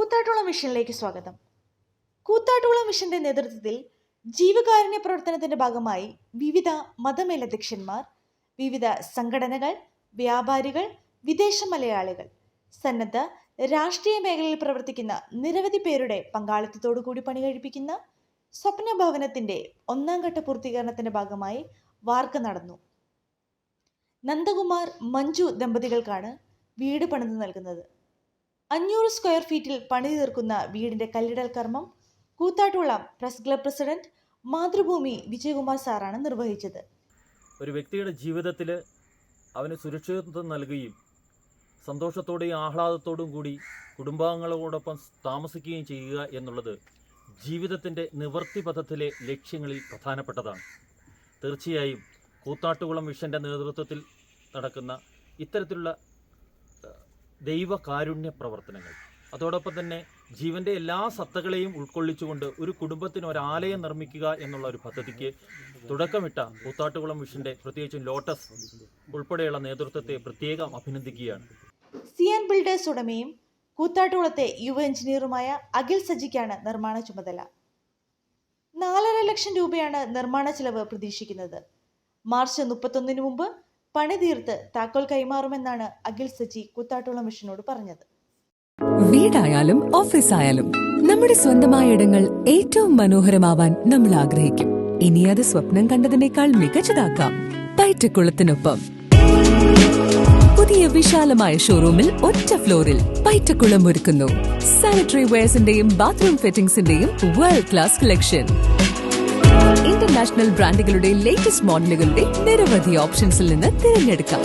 കൂത്താട്ടുകുളം മിഷനിലേക്ക് സ്വാഗതം. കൂത്താട്ടുള്ള മിഷന്റെ നേതൃത്വത്തിൽ ജീവകാരുണ്യ പ്രവർത്തനത്തിന്റെ ഭാഗമായി വിവിധ മതമേലധ്യക്ഷന്മാർ വിവിധ സംഘടനകൾ വ്യാപാരികൾ വിദേശ മലയാളികൾ സന്നദ്ധ രാഷ്ട്രീയ മേഖലയിൽ പ്രവർത്തിക്കുന്ന നിരവധി പേരുടെ പങ്കാളിത്തത്തോടു കൂടി പണി കഴിപ്പിക്കുന്ന സ്വപ്ന ഭവനത്തിന്റെ ഒന്നാം ഘട്ട പൂർത്തീകരണത്തിന്റെ ഭാഗമായി വാർക്ക നടന്നു. നന്ദകുമാർ മഞ്ജു ദമ്പതികൾക്കാണ് വീട് പണിത് നൽകുന്നത്. അഞ്ഞൂറ് സ്ക്വയർ ഫീറ്റിൽ പണി തീർക്കുന്ന വീടിന്റെ കല്ലിടൽ കർമ്മം കൂത്താട്ടുള്ള press club president Mathrubhumi Vijayakumar സാറാണ് നിർവഹിച്ചത്. ഒരു വ്യക്തിയുടെ ജീവിതത്തിൽ അവന് സുരക്ഷിതത്വം നൽകുകയും സന്തോഷത്തോടെയും ആഹ്ലാദത്തോടും കൂടി കുടുംബാംഗങ്ങളോടൊപ്പം താമസിക്കുകയും ചെയ്യുക എന്നുള്ളത് ജീവിതത്തിന്റെ നിവർത്തി പഥത്തിലെ ലക്ഷ്യങ്ങളിൽ പ്രധാനപ്പെട്ടതാണ്. തീർച്ചയായും കൂത്താട്ടുകുളം മിഷന്റെ നേതൃത്വത്തിൽ നടക്കുന്ന ഇത്തരത്തിലുള്ള ദൈവകാരുണ്യ പ്രവർത്തനങ്ങൾ അതോടൊപ്പം തന്നെ ജീവന്റെ എല്ലാ സത്തകളെയും ഉൾക്കൊള്ളിച്ചുകൊണ്ട് ഒരു കുടുംബത്തിന് ഒരു ആലയം നിർമ്മിക്കുക എന്നുള്ള ഒരു പദ്ധതിക്ക് തുടക്കമിട്ട കൂത്താട്ടുകുളം മിഷന്റെ പ്രത്യേകിച്ചും ലോട്ടസ് ഉൾപ്പെടെയുള്ള നേതൃത്വത്തെ പ്രത്യേകം അഭിനന്ദിക്കുകയാണ്. സി എൻ ബിൽഡേഴ്സ് ഉടമയും കൂത്താട്ടുകുളത്തെ യുവ എഞ്ചിനീയറുമായ അഖിൽ സജിക്കാണ് നിർമ്മാണ ചുമതല. നാലര ലക്ഷം രൂപയാണ് നിർമ്മാണ ചെലവ് പ്രതീക്ഷിക്കുന്നത്. മാർച്ച് മുപ്പത്തൊന്നിന് മുമ്പ് പണി തീർത്ത് താക്കോൽ കൈമാറുമെന്നാണ് അഖിൽ സജി കുത്താട്ടുള്ള മിഷനോട് പറഞ്ഞത്. വീടായാലും ഓഫീസായാലും നമ്മുടെ സ്വന്തമായ ഇടങ്ങൾ ഏറ്റവും മനോഹരമാവാൻ നമ്മൾ ആഗ്രഹിക്കും. ഇനി അത് സ്വപ്നം കണ്ടതിനേക്കാൾ മികച്ചതാക്കാം. പൈറ്റക്കുളത്തിനൊപ്പം. പുതിയ വിശാലമായ ഷോറൂമിൽ ഒറ്റ ഫ്ലോറിൽ പൈറ്റക്കുളം ഒരുക്കുന്നു. സാനിറ്ററി വെയർസിന്റെയും ബാത്റൂം ഫിറ്റിംഗ്സിന്റെയും വേൾഡ് ക്ലാസ് കളക്ഷൻ ഇന്റർനാഷണൽ ബ്രാൻഡുകളുടെ ലേറ്റസ്റ്റ് മോഡലുകളുടെ നിരവധി ഓപ്ഷൻസിൽ നിന്ന് തിരഞ്ഞെടുക്കാം.